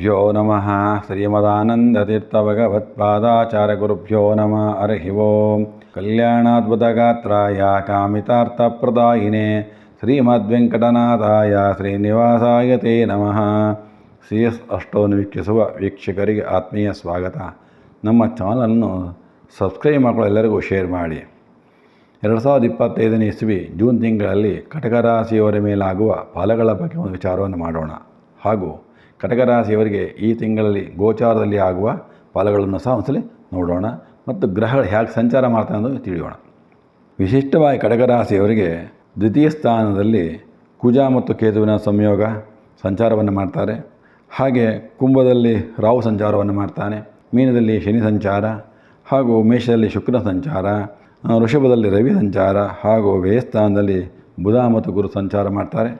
ಗುರುಭ್ಯೋ ನಮಃ ಶ್ರೀಮದಾನಂದತೀರ್ಥಭಗವತ್ಪಾದಾಚಾರ್ಯಗುರುಭ್ಯೋ ನಮಃ ಅರ್ಹಿ ಓಂ ಕಲ್ಯಾಣಾದ್ಭುತಗಾತ್ರಾಯ ಕಾಮಿತಾರ್ಥಪ್ರದಾಯಿನೇ ಶ್ರೀಮದ್ವೆಂಕಟನಾಥಾಯ ಶ್ರೀನಿವಾಸಾಯ ತೇ ನಮಃ ಸಿ ಎಸ್ ಅಷ್ಟೋನು ವೀಕ್ಷಿಸುವ ವೀಕ್ಷಕರಿಗೆ ಆತ್ಮೀಯ ಸ್ವಾಗತ। ನಮ್ಮ ಚಾನಲನ್ನು ಸಬ್ಸ್ಕ್ರೈಬ್ ಮಾಡಿಕೊಳ್ಳಿ ಎಲ್ಲರಿಗೂ ಶೇರ್ ಮಾಡಿ। ಎರಡು ಸಾವಿರದ ಇಪ್ಪತ್ತೈದನೇ ಇಸ್ವಿ ಜೂನ್ ತಿಂಗಳಲ್ಲಿ ಕಟಕ ರಾಶಿಯವರ ಮೇಲಾಗುವ ಫಲಗಳ ಬಗ್ಗೆ ಒಂದು ವಿಚಾರವನ್ನು ಮಾಡೋಣ। ಹಾಗೂ ಕಟಕ ರಾಶಿಯವರಿಗೆ ಈ ತಿಂಗಳಲ್ಲಿ ಗೋಚಾರದಲ್ಲಿ ಆಗುವ ಫಲಗಳನ್ನು ಸಹ ಒಂದ್ಸಲಿ ನೋಡೋಣ ಮತ್ತು ಗ್ರಹಗಳು ಹೇಗೆ ಸಂಚಾರ ಮಾಡ್ತಾನೆ ಅನ್ನೋದು ತಿಳಿಯೋಣ. ವಿಶಿಷ್ಟವಾಗಿ ಕಟಕ ರಾಶಿಯವರಿಗೆ ದ್ವಿತೀಯ ಸ್ಥಾನದಲ್ಲಿ ಕುಜ ಮತ್ತು ಕೇತುವಿನ ಸಂಯೋಗ ಸಂಚಾರವನ್ನು ಮಾಡ್ತಾರೆ. ಹಾಗೆ ಕುಂಭದಲ್ಲಿ ರಾಹು ಸಂಚಾರವನ್ನು ಮಾಡ್ತಾನೆ. ಮೀನದಲ್ಲಿ ಶನಿ ಸಂಚಾರ ಹಾಗೂ ಮೇಷದಲ್ಲಿ ಶುಕ್ರ ಸಂಚಾರ ಋಷಭದಲ್ಲಿ ರವಿ ಸಂಚಾರ ಹಾಗೂ ವ್ಯಯಸ್ಥಾನದಲ್ಲಿ ಬುಧ ಮತ್ತು ಗುರು ಸಂಚಾರ ಮಾಡ್ತಾರೆ.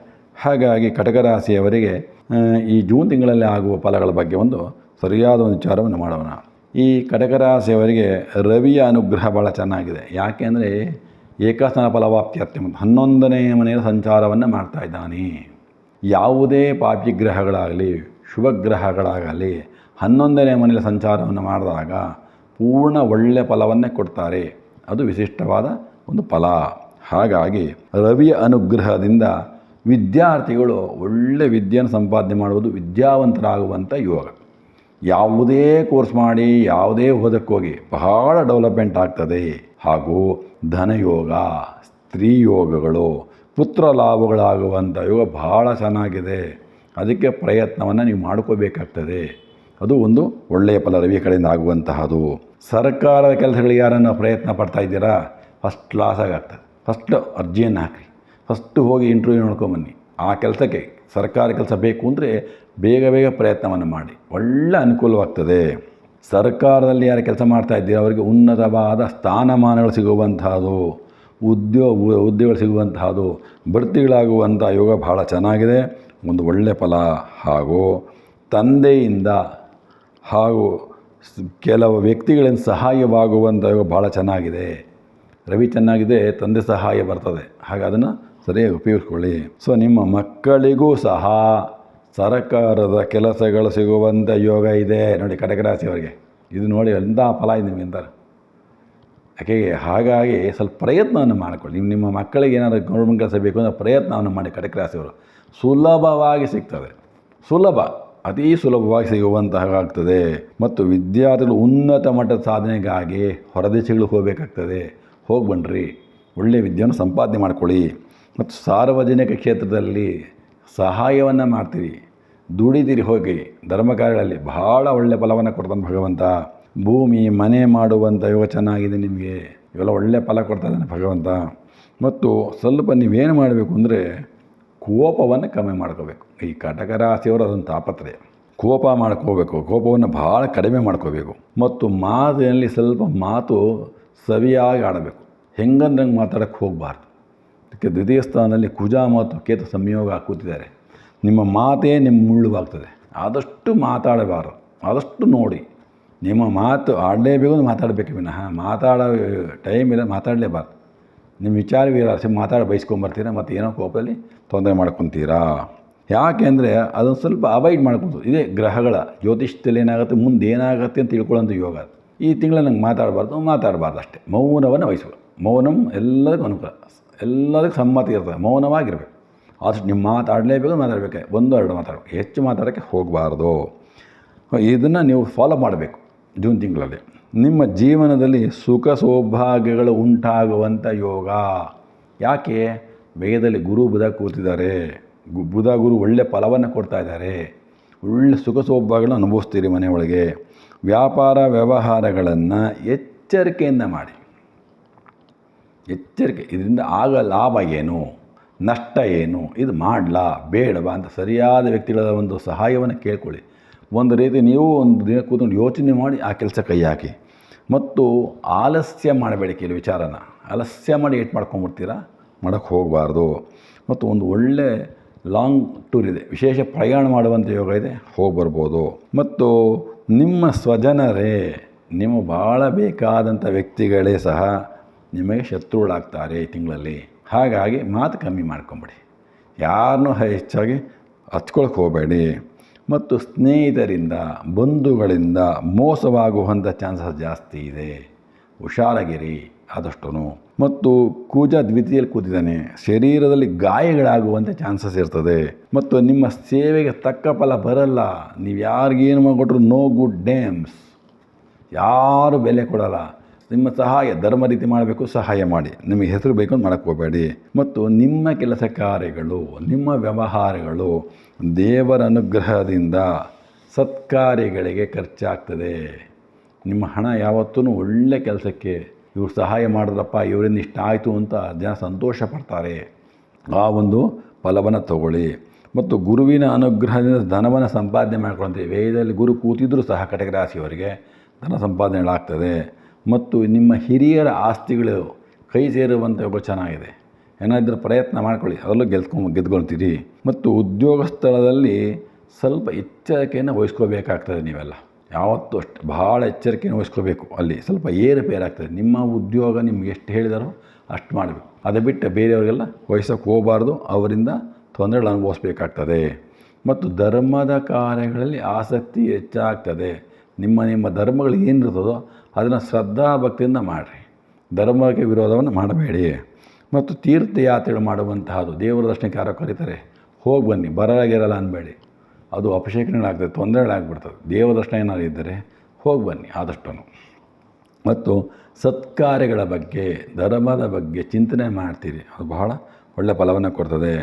ಹಾಗಾಗಿ ಕಟಕ ರಾಶಿಯವರಿಗೆ ಆ, ಈ ಜೂನ್ ತಿಂಗಳಲ್ಲಿ ಆಗುವ ಫಲಗಳ ಬಗ್ಗೆ ಒಂದು ಸರಿಯಾದ ಒಂದು ವಿಚಾರವನ್ನು ಮಾಡೋಣ. ಈ ಕಟಕ ರಾಶಿಯವರಿಗೆ ರವಿಯ ಅನುಗ್ರಹ ಭಾಳ ಚೆನ್ನಾಗಿದೆ. ಯಾಕೆ ಅಂದರೆ ಏಕಸ್ಥಾನ ಫಲವಾಪ್ತಿ ಅತ್ಯಂತ ಹನ್ನೊಂದನೆಯ ಮನೆಯ ಸಂಚಾರವನ್ನು ಮಾಡ್ತಾ ಇದ್ದಾನೆ. ಯಾವುದೇ ಪಾಪಿ ಗ್ರಹಗಳಾಗಲಿ, ಶುಭ ಗ್ರಹಗಳಾಗಲಿ ಹನ್ನೊಂದನೇ ಮನೆಯ ಸಂಚಾರವನ್ನು ಮಾಡಿದಾಗ ಪೂರ್ಣ ಒಳ್ಳೆಯ ಫಲವನ್ನೇ ಕೊಡ್ತಾರೆ. ಅದು ವಿಶಿಷ್ಟವಾದ ಒಂದು ಫಲ. ಹಾಗಾಗಿ ರವಿಯ ಅನುಗ್ರಹದಿಂದ ವಿದ್ಯಾರ್ಥಿಗಳು ಒಳ್ಳೆ ವಿದ್ಯೆಯನ್ನು ಸಂಪಾದನೆ ಮಾಡುವುದು ವಿದ್ಯಾವಂತರಾಗುವಂಥ ಯೋಗ ಯಾವುದೇ ಕೋರ್ಸ್ ಮಾಡಿ, ಯಾವುದೇ ಓದಕ್ಕೋಗಿ ಬಹಳ ಡೆವಲಪ್ಮೆಂಟ್ ಆಗ್ತದೆ. ಹಾಗೂ ಧನಯೋಗ, ಸ್ತ್ರೀ ಯೋಗಗಳು, ಪುತ್ರ ಲಾಭಗಳಾಗುವಂಥ ಯೋಗ ಬಹಳ ಚೆನ್ನಾಗಿದೆ. ಅದಕ್ಕೆ ಪ್ರಯತ್ನವನ್ನು ನೀವು ಮಾಡ್ಕೋಬೇಕಾಗ್ತದೆ. ಅದು ಒಂದು ಒಳ್ಳೆಯ ಫಲ ರವಿಯ ಕಡೆಯಿಂದ ಆಗುವಂತಹದು. ಸರ್ಕಾರದ ಕೆಲಸಗಳಿಗೆ ಯಾರನ್ನು ಪ್ರಯತ್ನ ಪಡ್ತಾ ಇದ್ದೀರಾ? ಫಸ್ಟ್ ಕ್ಲಾಸಾಗಿ ಆಗ್ತದೆ. ಫಸ್ಟ್ ಅರ್ಜಿಯನ್ನು ಹಾಕಿ ಫಸ್ಟು ಹೋಗಿ ಇಂಟರ್ವ್ಯೂ ನೋಡ್ಕೊಂಬನ್ನಿ. ಆ ಕೆಲಸಕ್ಕೆ ಸರ್ಕಾರಿ ಕೆಲಸ ಬೇಕು ಅಂದರೆ ಬೇಗ ಬೇಗ ಪ್ರಯತ್ನವನ್ನು ಮಾಡಿ. ಒಳ್ಳೆ ಅನುಕೂಲವಾಗ್ತದೆ. ಸರ್ಕಾರದಲ್ಲಿ ಯಾರು ಕೆಲಸ ಮಾಡ್ತಾ ಇದ್ದೀರಾ? ಅವರಿಗೆ ಉನ್ನತವಾದ ಸ್ಥಾನಮಾನಗಳು ಸಿಗುವಂತಹದ್ದು ಉದ್ಯೋಗ ಹುದ್ದೆಗಳು ಸಿಗುವಂತಹದ್ದು ಬಡ್ತಿಗಳಾಗುವಂಥ ಯೋಗ ಬಹಳ ಚೆನ್ನಾಗಿದೆ. ಒಂದು ಒಳ್ಳೆಯ ಫಲ ಹಾಗೂ ತಂದೆಯಿಂದ ಹಾಗೂ ಕೆಲವು ವ್ಯಕ್ತಿಗಳಿಂದ ಸಹಾಯವಾಗುವಂಥ ಯೋಗ ಭಾಳ ಚೆನ್ನಾಗಿದೆ. ರವಿ ಚೆನ್ನಾಗಿದೆ, ತಂದೆ ಸಹಾಯ ಬರ್ತದೆ. ಹಾಗೆ ಅದನ್ನು ಸರಿಯಾಗಿ ಉಪಯೋಗಿಸ್ಕೊಳ್ಳಿ. ಸೊ ನಿಮ್ಮ ಮಕ್ಕಳಿಗೂ ಸಹ ಸರಕಾರದ ಕೆಲಸಗಳು ಸಿಗುವಂಥ ಯೋಗ ಇದೆ. ನೋಡಿ ಕಟಕ ರಾಶಿಯವರಿಗೆ ಇದು ನೋಡಿ ಎಂಥ ಫಲ ಇದೆ ನಿಮಗೆ ಅಂತಾರೆ. ಯಾಕೆ, ಹಾಗಾಗಿ ಸ್ವಲ್ಪ ಪ್ರಯತ್ನವನ್ನು ಮಾಡಿಕೊಳ್ಳಿ. ನಿಮ್ಮ ನಿಮ್ಮ ಮಕ್ಕಳಿಗೆ ಏನಾದರೂ ಗೌರ್ಮೆಂಟ್ ಕೆಲಸ ಬೇಕು ಅಂದರೆ ಪ್ರಯತ್ನವನ್ನು ಮಾಡಿ ಕಟಕ ಸುಲಭವಾಗಿ ಸಿಗ್ತದೆ. ಸುಲಭ. ಅತೀ ಸುಲಭವಾಗಿ ಸಿಗುವಂತಹ ಆಗ್ತದೆ. ಮತ್ತು ವಿದ್ಯಾರ್ಥಿಗಳು ಉನ್ನತ ಮಟ್ಟದ ಸಾಧನೆಗಾಗಿ ಹೊರದೇಶಗಳಿಗೆ ಹೋಗಬೇಕಾಗ್ತದೆ. ಹೋಗಿ ಬನ್ನಿರಿ ಒಳ್ಳೆಯ ವಿದ್ಯೆಯನ್ನು ಸಂಪಾದನೆ ಮಾಡ್ಕೊಳ್ಳಿ. ಮತ್ತು ಸಾರ್ವಜನಿಕ ಕ್ಷೇತ್ರದಲ್ಲಿ ಸಹಾಯವನ್ನು ಮಾಡ್ತೀರಿ, ದುಡಿದಿರಿ, ಹೋಗಿ. ಧರ್ಮ ಕಾರ್ಯಗಳಲ್ಲಿ ಬಹಳ ಒಳ್ಳೆಯ ಫಲವನ್ನು ಕೊಡ್ತಾನೆ ಭಗವಂತ. ಭೂಮಿ, ಮನೆ ಮಾಡುವಂಥ ಯೋಗ ಚೆನ್ನಾಗಿದೆ ನಿಮಗೆ. ಇವೆಲ್ಲ ಒಳ್ಳೆಯ ಫಲ ಕೊಡ್ತಾ ಭಗವಂತ. ಮತ್ತು ಸ್ವಲ್ಪ ನೀವೇನು ಮಾಡಬೇಕು ಅಂದರೆ ಕೋಪವನ್ನು ಕಮ್ಮಿ ಮಾಡ್ಕೋಬೇಕು. ಈ ಕಟಕ ರಾಶಿಯವರು ಅದೊಂದು ತಾಪತ್ರೆ ಕೋಪ ಮಾಡ್ಕೋಬೇಕು. ಕೋಪವನ್ನು ಭಾಳ ಕಡಿಮೆ ಮಾಡ್ಕೋಬೇಕು. ಮತ್ತು ಮಾತಿನಲ್ಲಿ ಸ್ವಲ್ಪ ಮಾತು ಸವಿಯಾಗಿ ಆಡಬೇಕು. ಹೆಂಗಂದ್ರಂಗೆ ಮಾತಾಡೋಕ್ಕೆ ಹೋಗಬಾರ್ದು. ಅದಕ್ಕೆ ದ್ವಿತೀಯ ಸ್ಥಾನದಲ್ಲಿ ಕುಜ ಮತ್ತು ಕೇತು ಸಂಯೋಗ ಕೂತಿದ್ದಾರೆ ನಿಮ್ಮ ಮಾತೇ ನಿಮ್ಮ ಮುಳ್ಳುವಾಗ್ತದೆ. ಆದಷ್ಟು ಮಾತಾಡಬಾರದು. ಆದಷ್ಟು ನೋಡಿ. ನಿಮ್ಮ ಮಾತು ಆಡಲೇಬೇಕು ಅಂದರೆ ಮಾತಾಡಬೇಕು ವಿನಃ. ಮಾತಾಡೋ ಟೈಮ್ ಇಲ್ಲ ಮಾತಾಡಲೇಬಾರ್ದು. ನಿಮ್ಮ ವಿಚಾರವೀರ ಮಾತಾಡಿ ಬೈಸ್ಕೊಂಬರ್ತೀರಾ ಮತ್ತು ಏನೋ ಕೋಪದಲ್ಲಿ ತೊಂದರೆ ಮಾಡ್ಕೊತೀರಾ? ಯಾಕೆಂದರೆ ಅದನ್ನು ಸ್ವಲ್ಪ ಅವಾಯ್ಡ್ ಮಾಡ್ಕೊತು ಇದೇ ಗ್ರಹಗಳ ಜ್ಯೋತಿಷ್ಯದಲ್ಲಿ ಏನಾಗುತ್ತೆ? ಮುಂದೆ ಏನಾಗುತ್ತೆ ಅಂತ ತಿಳ್ಕೊಳ್ಳೋಂಥ ಯೋಗ. ಈ ತಿಂಗಳಲ್ಲಿ ನಂಗೆ ಮಾತಾಡಬಾರ್ದು ಮಾತಾಡಬಾರ್ದು ಅಷ್ಟೇ. ಮೌನವನ್ನು ವಹಿಸಬೇಕು. ಮೌನಂ ಎಲ್ಲದಕ್ಕೂ ಅನುಕೂಲ. ಎಲ್ಲದಕ್ಕೂ ಸಮ್ಮತಿ ಇರ್ತದೆ, ಮೌನವಾಗಿರಬೇಕು. ಆದಷ್ಟು ನಿಮ್ಮ ಮಾತಾಡಲೇಬೇಕು, ಮಾತಾಡಬೇಕು. ಒಂದು, ಎರಡು ಮಾತಾಡಬೇಕು. ಹೆಚ್ಚು ಮಾತಾಡೋಕ್ಕೆ ಹೋಗಬಾರ್ದು. ಇದನ್ನು ನೀವು ಫಾಲೋ ಮಾಡಬೇಕು ಜೂನ್ ತಿಂಗಳಲ್ಲಿ. ನಿಮ್ಮ ಜೀವನದಲ್ಲಿ ಸುಖ ಸೌಭಾಗ್ಯಗಳು ಉಂಟಾಗುವಂಥ ಯೋಗ. ಯಾಕೆ? ವೇದದಲ್ಲಿ ಗುರು ಬುಧ ಕೂತಿದ್ದಾರೆ. ಬುಧ ಗುರು ಒಳ್ಳೆ ಫಲವನ್ನು ಕೊಡ್ತಾ ಇದ್ದಾರೆ. ಒಳ್ಳೆ ಸುಖ ಸೌಭಾಗ್ಯಗಳನ್ನು ಅನುಭವಿಸ್ತೀರಿ ಮನೆಯೊಳಗೆ ವ್ಯಾಪಾರ ವ್ಯವಹಾರಗಳನ್ನು ಎಚ್ಚರಿಕೆಯಿಂದ ಮಾಡಿ. ಎಚ್ಚರಿಕೆ, ಇದರಿಂದ ಆಗ ಲಾಭ ಏನು? ನಷ್ಟ ಏನು? ಇದು ಮಾಡಲಾ? ಬೇಡವಾ? ಅಂತ ಸರಿಯಾದ ವ್ಯಕ್ತಿಗಳ ಒಂದು ಸಹಾಯವನ್ನು ಕೇಳ್ಕೊಳ್ಳಿ. ಒಂದು ರೀತಿ ನೀವು ಒಂದು ದಿನ ಕೂತ್ಕೊಂಡು ಯೋಚನೆ ಮಾಡಿ ಆ ಕೆಲಸ ಕೈ ಹಾಕಿ. ಮತ್ತು ಆಲಸ್ಯ ಮಾಡಬೇಡಿ ಕೆಲವು ವಿಚಾರನ. ಆಲಸ್ಯ ಮಾಡಿ ಏಟ್ ಮಾಡ್ಕೊಂಬಿಡ್ತೀರಾ ಮಾಡೋಕ್ಕೆ ಹೋಗಬಾರ್ದು. ಮತ್ತು ಒಂದು ಒಳ್ಳೆ ಲಾಂಗ್ ಟೂರ್ ಇದೆ. ವಿಶೇಷ ಪ್ರಯಾಣ ಮಾಡುವಂಥ ಯೋಗ ಇದೆ. ಹೋಗಿ ಬರ್ಬೋದು ಮತ್ತು ನಿಮ್ಮ ಸ್ವಜನರೇ, ನಿಮ್ಮ ಭಾಳ ಬೇಕಾದಂಥ ವ್ಯಕ್ತಿಗಳೇ ಸಹ ನಿಮಗೆ ಶತ್ರುಗಳಾಗ್ತಾರೆ ಈ ತಿಂಗಳಲ್ಲಿ. ಹಾಗಾಗಿ ಮಾತು ಕಮ್ಮಿ ಮಾಡ್ಕೊಂಬಿಡಿ. ಯಾರನ್ನೂ ಹೆಚ್ಚಾಗಿ ಹಚ್ಕೊಳಕ್ಕೆ ಹೋಗಬೇಡಿ. ಮತ್ತು ಸ್ನೇಹಿತರಿಂದ, ಬಂಧುಗಳಿಂದ ಮೋಸವಾಗುವಂಥ ಚಾನ್ಸಸ್ ಜಾಸ್ತಿ ಇದೆ. ಹುಷಾರಾಗಿರಿ ಆದಷ್ಟು ಮತ್ತು ಕೂಜ ದ್ವಿತೀಯಲ್ಲಿ ಕೂತಿದ್ದಾನೆ. ಶರೀರದಲ್ಲಿ ಗಾಯಗಳಾಗುವಂಥ ಚಾನ್ಸಸ್ ಇರ್ತದೆ. ಮತ್ತು ನಿಮ್ಮ ಸೇವೆಗೆ ತಕ್ಕ ಫಲ ಬರಲ್ಲ. ನೀವು ಯಾರಿಗೇನು ಮಾಡಿಕೊಟ್ರು ನೋ ಗುಡ್ ಡೇಮ್ಸ್ ಯಾರು ಬೆಲೆ ಕೊಡಲ್ಲ. ನಿಮ್ಮ ಸಹಾಯ, ಧರ್ಮ ರೀತಿ ಮಾಡಬೇಕು, ಸಹಾಯ ಮಾಡಿ. ನಿಮಗೆ ಹೆಸರು ಬೇಕು ಅಂತ ಹೋಗಬೇಡಿ. ಮತ್ತು ನಿಮ್ಮ ಕೆಲಸ ಕಾರ್ಯಗಳು, ನಿಮ್ಮ ವ್ಯವಹಾರಗಳು ದೇವರ ಅನುಗ್ರಹದಿಂದ ಸತ್ಕಾರ್ಯಗಳಿಗೆ ಖರ್ಚಾಗ್ತದೆ. ನಿಮ್ಮ ಹಣ ಯಾವತ್ತೂ ಒಳ್ಳೆ ಕೆಲಸಕ್ಕೆ ಇವ್ರು ಸಹಾಯ ಮಾಡಿದ್ರಪ್ಪ, ಇವರಿಂದ ಇಷ್ಟ ಆಯಿತು ಅಂತ ಜನ ಸಂತೋಷ ಪಡ್ತಾರೆ. ಆ ಒಂದು ಫಲವನ್ನು ತಗೊಳ್ಳಿ. ಮತ್ತು ಗುರುವಿನ ಅನುಗ್ರಹದಿಂದ ಧನವನ್ನು ಸಂಪಾದನೆ ಮಾಡ್ಕೊಳ್ತೀವಿ. ವೇದದಲ್ಲಿ ಗುರು ಕೂತಿದ್ದರೂ ಸಹ ಕಟಕ ರಾಶಿಯವರಿಗೆ ಧನ ಸಂಪಾದನೆಗಳಾಗ್ತದೆ. ಮತ್ತು ನಿಮ್ಮ ಹಿರಿಯರ ಆಸ್ತಿಗಳು ಕೈ ಸೇರುವಂಥ ಯೋಗ ಚೆನ್ನಾಗಿದೆ. ಏನಾದರೂ ಪ್ರಯತ್ನ ಮಾಡ್ಕೊಳ್ಳಿ, ಅದರಲ್ಲೂ ಗೆಲ್ಸ್ಕೊಂಡು ಗೆದ್ಕೊಳ್ತೀರಿ. ಮತ್ತು ಉದ್ಯೋಗ ಸ್ಥಳದಲ್ಲಿ ಸ್ವಲ್ಪ ಎಚ್ಚರಿಕೆಯನ್ನು ವಹಿಸ್ಕೋಬೇಕಾಗ್ತದೆ ನೀವೆಲ್ಲ. ಯಾವತ್ತೂ ಅಷ್ಟು, ಭಾಳ ಎಚ್ಚರಿಕೆಯನ್ನು ವಹಿಸ್ಕೋಬೇಕು. ಅಲ್ಲಿ ಸ್ವಲ್ಪ ಏರುಪೇರಾಗ್ತದೆ ನಿಮ್ಮ ಉದ್ಯೋಗ ನಿಮ್ಗೆ ಎಷ್ಟು ಹೇಳಿದಾರೋ ಅಷ್ಟು ಮಾಡಬೇಕು. ಅದು ಬಿಟ್ಟು ಬೇರೆಯವರಿಗೆಲ್ಲ ವಹಿಸೋಕೆ ಹೋಗಬಾರ್ದು. ಅವರಿಂದ ತೊಂದರೆಗಳು ಅನುಭವಿಸ್ಬೇಕಾಗ್ತದೆ. ಮತ್ತು ಧರ್ಮದ ಕಾರ್ಯಗಳಲ್ಲಿ ಆಸಕ್ತಿ ಹೆಚ್ಚಾಗ್ತದೆ. ನಿಮ್ಮ ನಿಮ್ಮ ಧರ್ಮಗಳು ಏನಿರ್ತದೋ ಅದನ್ನು ಶ್ರದ್ಧಾ ಭಕ್ತಿಯಿಂದ ಮಾಡಿರಿ. ಧರ್ಮಕ್ಕೆ ವಿರೋಧವನ್ನು ಮಾಡಬೇಡಿ. ಮತ್ತು ತೀರ್ಥಯಾತ್ರೆಗಳು ಮಾಡುವಂತಹದು ದೇವರ ದರ್ಶನಕ್ಕೆ ಯಾರೋ ಕರೀತಾರೆ, ಹೋಗಿ ಬನ್ನಿ ಬರಲಾಗಿರಲ್ಲ ಅನ್ಬೇಡಿ. ಅದು ಅಪಶೇಖರಣೆಗಳಾಗ್ತದೆ ತೊಂದರೆಗಳಾಗ್ಬಿಡ್ತದೆ. ದೇವರ ದರ್ಶನ ಏನಾದ್ರು ಇದ್ದರೆ ಹೋಗಿ ಬನ್ನಿ ಆದಷ್ಟು ಮತ್ತು ಸತ್ಕಾರ್ಯಗಳ ಬಗ್ಗೆ, ಧರ್ಮದ ಬಗ್ಗೆ ಚಿಂತನೆ ಮಾಡ್ತೀರಿ. ಅದು ಬಹಳ ಒಳ್ಳೆಯ ಫಲವನ್ನು ಕೊಡ್ತದೆ.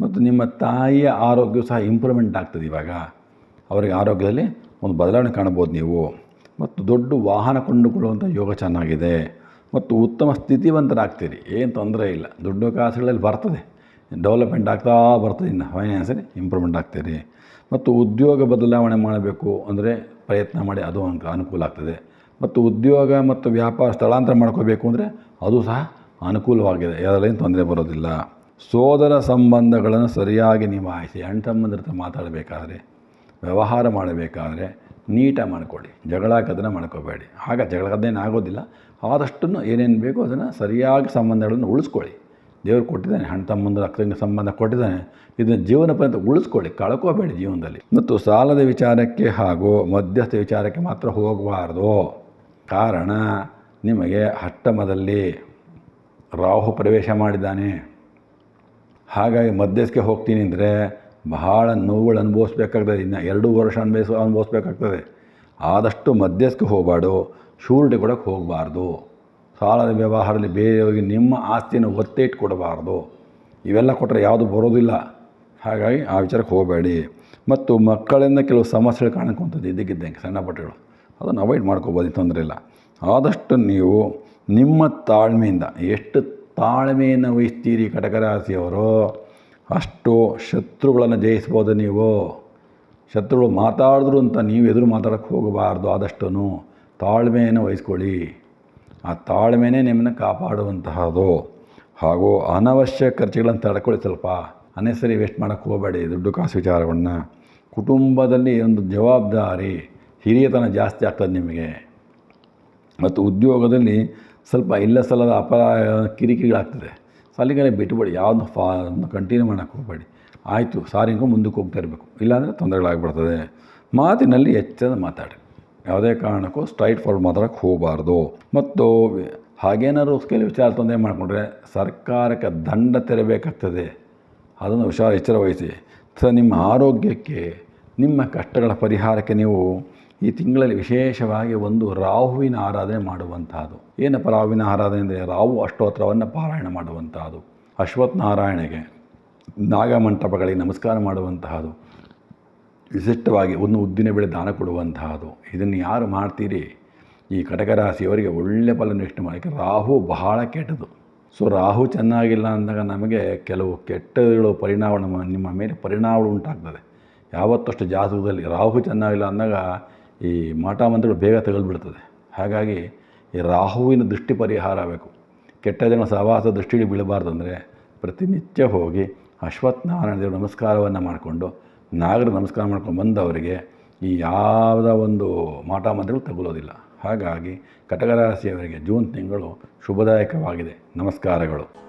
ಮತ್ತು ನಿಮ್ಮ ತಾಯಿಯ ಆರೋಗ್ಯವು ಸಹ ಇಂಪ್ರೂವ್ಮೆಂಟ್ ಆಗ್ತದೆ ಇವಾಗ. ಅವರಿಗೆ ಆರೋಗ್ಯದಲ್ಲಿ ಒಂದು ಬದಲಾವಣೆ ಕಾಣ್ಬೋದು ನೀವು. ಮತ್ತು ದೊಡ್ಡ ವಾಹನ ಕೊಂಡುಕೊಳ್ಳುವಂಥ ಯೋಗ ಚೆನ್ನಾಗಿದೆ. ಮತ್ತು ಉತ್ತಮ ಸ್ಥಿತಿವಂತರಾಗ್ತೀರಿ. ಏನು ತೊಂದರೆ ಇಲ್ಲ. ದುಡ್ಡು ಕಾಸುಗಳಲ್ಲಿ ಬರ್ತದೆ. ಡೆವಲಪ್ಮೆಂಟ್ ಆಗ್ತಾ ಬರ್ತದೆ ಇನ್ನು. ಫೈನಾನ್ಸಲ್ಲಿ ಇಂಪ್ರೂವ್ಮೆಂಟ್ ಆಗ್ತೀರಿ. ಮತ್ತು ಉದ್ಯೋಗ ಬದಲಾವಣೆ ಮಾಡಬೇಕು ಅಂದರೆ ಪ್ರಯತ್ನ ಮಾಡಿ ಅದು ಅಂಕ ಅನುಕೂಲ ಆಗ್ತದೆ. ಮತ್ತು ಉದ್ಯೋಗ ಮತ್ತು ವ್ಯಾಪಾರ ಸ್ಥಳಾಂತರ ಮಾಡ್ಕೋಬೇಕು ಅಂದರೆ ಅದು ಸಹ ಅನುಕೂಲವಾಗಿದೆ. ಯಾವುದರಲ್ಲಿ ತೊಂದರೆ ಬರೋದಿಲ್ಲ. ಸೋದರ ಸಂಬಂಧಗಳನ್ನು ಸರಿಯಾಗಿ ನಿಭಾಯಿಸಿ ಅಣ್ಣ ಸಂಬಂಧರ ಮಾತಾಡಬೇಕಾದ್ರೆ, ವ್ಯವಹಾರ ಮಾಡಬೇಕಾದ್ರೆ ನೀಟಾಗಿ ಮಾಡ್ಕೊಳ್ಳಿ. ಜಗಳ ಕದನ ಮಾಡ್ಕೋಬೇಡಿ. ಆಗ ಜಗಳ ಕದನ ಆಗೋದಿಲ್ಲ. ಆದಷ್ಟು ಏನೇನು ಬೇಕೋ ಅದನ್ನು ಸರಿಯಾಗಿ ಸಂಬಂಧಗಳನ್ನು ಉಳಿಸ್ಕೊಳ್ಳಿ. ದೇವರು ಕೊಟ್ಟಿದ್ದಾನೆ, ಹಣ ತಮ್ಮಂದ್ರೆ ಅಕ್ಕಂಗೆ ಸಂಬಂಧ ಕೊಟ್ಟಿದ್ದಾನೆ. ಇದನ್ನು ಜೀವನ ಪರ್ಯಂತ ಉಳಿಸ್ಕೊಳ್ಳಿ, ಕಳ್ಕೋಬೇಡಿ ಜೀವನದಲ್ಲಿ. ಮತ್ತು ಸಾಲದ ವಿಚಾರಕ್ಕೆ ಹಾಗೂ ಮಧ್ಯಸ್ಥ ವಿಚಾರಕ್ಕೆ ಮಾತ್ರ ಹೋಗಬಾರ್ದು. ಕಾರಣ, ನಿಮಗೆ ಅಷ್ಟಮದಲ್ಲಿ ರಾಹು ಪ್ರವೇಶ ಮಾಡಿದ್ದಾನೆ. ಹಾಗಾಗಿ ಮಧ್ಯಸ್ಥಕ್ಕೆ ಹೋಗ್ತೀನಿ ಅಂದರೆ ಬಹಳ ನೋವುಗಳು ಅನುಭವಿಸ್ಬೇಕಾಗ್ತದೆ. ಇನ್ನು ಎರಡು ವರ್ಷ ಅನ್ಭವಿಸ, ಅನುಭವಿಸ್ಬೇಕಾಗ್ತದೆ. ಆದಷ್ಟು ಮಧ್ಯಸ್ಥಕ್ಕೆ ಹೋಗಬಾರ್ದು ಶೂರಿಟಿ ಕೊಡೋಕ್ಕೆ ಹೋಗಬಾರ್ದು. ಸಾಲದ ವ್ಯವಹಾರದಲ್ಲಿ ಬೇರೆಯವರಿಗೆ ನಿಮ್ಮ ಆಸ್ತಿಯನ್ನು ಒತ್ತೆ ಇಟ್ಕೊಡಬಾರ್ದು ಇವೆಲ್ಲ ಕೊಟ್ಟರೆ ಯಾವುದು ಬರೋದಿಲ್ಲ. ಹಾಗಾಗಿ ಆ ವಿಚಾರಕ್ಕೆ ಹೋಗಬೇಡಿ. ಮತ್ತು ಮಕ್ಕಳಿಂದ ಕೆಲವು ಸಮಸ್ಯೆಗಳು ಕಾಣಕ್ಕಂಥದ್ದು ಇದ್ದಕ್ಕಿದ್ದಂಗೆ ಸಣ್ಣ ಪುಟ್ಟಗಳು ಅದನ್ನು ಅವಾಯ್ಡ್ ಮಾಡ್ಕೋಬೋದು ತೊಂದರೆ ಇಲ್ಲ. ಆದಷ್ಟು ನೀವು ನಿಮ್ಮ ತಾಳ್ಮೆಯಿಂದ, ಎಷ್ಟು ತಾಳ್ಮೆಯನ್ನು ವಹಿಸ್ತೀರಿ ಕಟಕ ರಾಶಿಯವರು ಅಷ್ಟು ಶತ್ರುಗಳನ್ನು ಜಯಿಸ್ಬೋದು ನೀವು. ಶತ್ರುಗಳು ಮಾತಾಡಿದ್ರು ಅಂತ ನೀವು ಎದುರು ಮಾತಾಡೋಕ್ಕೆ ಹೋಗಬಾರ್ದು ಆದಷ್ಟು ತಾಳ್ಮೆಯನ್ನು ವಹಿಸ್ಕೊಳ್ಳಿ. ಆ ತಾಳ್ಮೆನೇ ನಿಮ್ಮನ್ನು ಕಾಪಾಡುವಂತಹದು. ಹಾಗೂ ಅನವಶ್ಯ ಖರ್ಚುಗಳನ್ನು ತಡ್ಕೊಳ್ಳಿ ಸ್ವಲ್ಪ. ಅನ್ನೆಸರಿ ವೇಸ್ಟ್ ಮಾಡೋಕ್ಕೆ ಹೋಗಬೇಡಿ ದುಡ್ಡು ಕಾಸು ವಿಚಾರಗಳನ್ನ. ಕುಟುಂಬದಲ್ಲಿ ಒಂದು ಜವಾಬ್ದಾರಿ ಹಿರಿಯತನ ಜಾಸ್ತಿ ಆಗ್ತದೆ ನಿಮಗೆ. ಮತ್ತು ಉದ್ಯೋಗದಲ್ಲಿ ಸ್ವಲ್ಪ ಇಲ್ಲ ಸಲ್ಲದ ಅಪರ ಕಿರಿಕಿರಿಗಳಾಗ್ತದೆ. ಸಲಿಗೆಲ್ಲ ಬಿಟ್ಬಿಡಿ ಯಾವ್ದು ಫಾ ಕಂಟಿನ್ಯೂ ಮಾಡೋಕ್ಕೆ ಹೋಗಬೇಡಿ. ಆಯಿತು, ಸಾರಿ ಮುಂದಕ್ಕೆ ಹೋಗ್ತಾ ಇರಬೇಕು. ಇಲ್ಲಾಂದರೆ ತೊಂದರೆಗಳಾಗ್ಬಿಡ್ತದೆ ಮಾತಿನಲ್ಲಿ ಹೆಚ್ಚಾದ ಮಾತಾಡಿ ಯಾವುದೇ ಕಾರಣಕ್ಕೂ ಸ್ಟ್ರೈಟ್ ಫಾರ್ವರ್ಡ್ ಮಾತಾಡೋಕ್ಕೆ ಹೋಗಬಾರ್ದು. ಮತ್ತು ಹಾಗೇನಾದ್ರು ಕೆಲವು ವಿಚಾರ ತೊಂದರೆ ಮಾಡಿಕೊಂಡ್ರೆ ಸರ್ಕಾರಕ್ಕೆ ದಂಡ ತೆರಬೇಕಾಗ್ತದೆ. ಅದನ್ನು ಹುಷಾರು ಎಚ್ಚರ ವಹಿಸಿ. ಸ, ನಿಮ್ಮ ಆರೋಗ್ಯಕ್ಕೆ, ನಿಮ್ಮ ಕಷ್ಟಗಳ ಪರಿಹಾರಕ್ಕೆ ನೀವು ಈ ತಿಂಗಳಲ್ಲಿ ವಿಶೇಷವಾಗಿ ಒಂದು ರಾಹುವಿನ ಆರಾಧನೆ ಮಾಡುವಂತಹದ್ದು ಏನಪ್ಪ ರಾಹುವಿನ ಆರಾಧನೆ ಅಂದರೆ? ರಾಹು ಅಷ್ಟೋತ್ರವನ್ನು ಪಾರಾಯಣ ಮಾಡುವಂತಹದ್ದು ಅಶ್ವತ್ಥ ನಾರಾಯಣಗೆ ನಾಗಮಂಟಪಗಳಿಗೆ ನಮಸ್ಕಾರ ಮಾಡುವಂತಹದ್ದು ವಿಶಿಷ್ಟವಾಗಿ ಒಂದು ಉದ್ದಿನ ಬೆಳೆ ದಾನ ಕೊಡುವಂತಹದ್ದು ಇದನ್ನು ಯಾರು ಮಾಡ್ತೀರಿ? ಈ ಕಟಕ ರಾಶಿಯವರಿಗೆ ಒಳ್ಳೆ ಫಲ ನಿಷ್ಠೆ ಮಾಡೋಕ್ಕೆ ರಾಹು ಬಹಳ ಕೆಟ್ಟದು. ಸೊ, ರಾಹು ಚೆನ್ನಾಗಿಲ್ಲ ಅಂದಾಗ ನಮಗೆ ಕೆಲವು ಕೆಟ್ಟಗಳು ಪರಿಣಾಮ ನಮ್ಮ ನಿಮ್ಮ ಮೇಲೆ ಪರಿಣಾಮ ಉಂಟಾಗ್ತದೆ. ಯಾವತ್ತಷ್ಟು ಜಾತಕದಲ್ಲಿ ರಾಹು ಚೆನ್ನಾಗಿಲ್ಲ ಅಂದಾಗ ಈ ಮಾಟ ಮಂತ್ರಗಳು ಬೇಗ ತಗಲ್ಬಿಡ್ತದೆ. ಹಾಗಾಗಿ ಈ ರಾಹುವಿನ ದೃಷ್ಟಿ ಪರಿಹಾರ ಆಗಬೇಕು ಕೆಟ್ಟ ಜನ ಸಹವಾಸ ದೃಷ್ಟಿಗೆ ಬೀಳಬಾರ್ದು ಅಂದರೆ ಪ್ರತಿನಿತ್ಯ ಹೋಗಿ ಅಶ್ವತ್ಥನಾರಾಯಣ ದೇವರ ನಮಸ್ಕಾರವನ್ನು ಮಾಡಿಕೊಂಡು ನಾಗರ ನಮಸ್ಕಾರ ಮಾಡ್ಕೊಂಡು ಬಂದವರಿಗೆ ಈ ಯಾವುದ ಒಂದು ಮಾಟ ಮಂತ್ರಗಳು ತಗೊಳ್ಳೋದಿಲ್ಲ. ಹಾಗಾಗಿ ಕಟಕರಾಶಿಯವರಿಗೆ ಜೂನ್ ತಿಂಗಳು ಶುಭದಾಯಕವಾಗಿದೆ. ನಮಸ್ಕಾರಗಳು.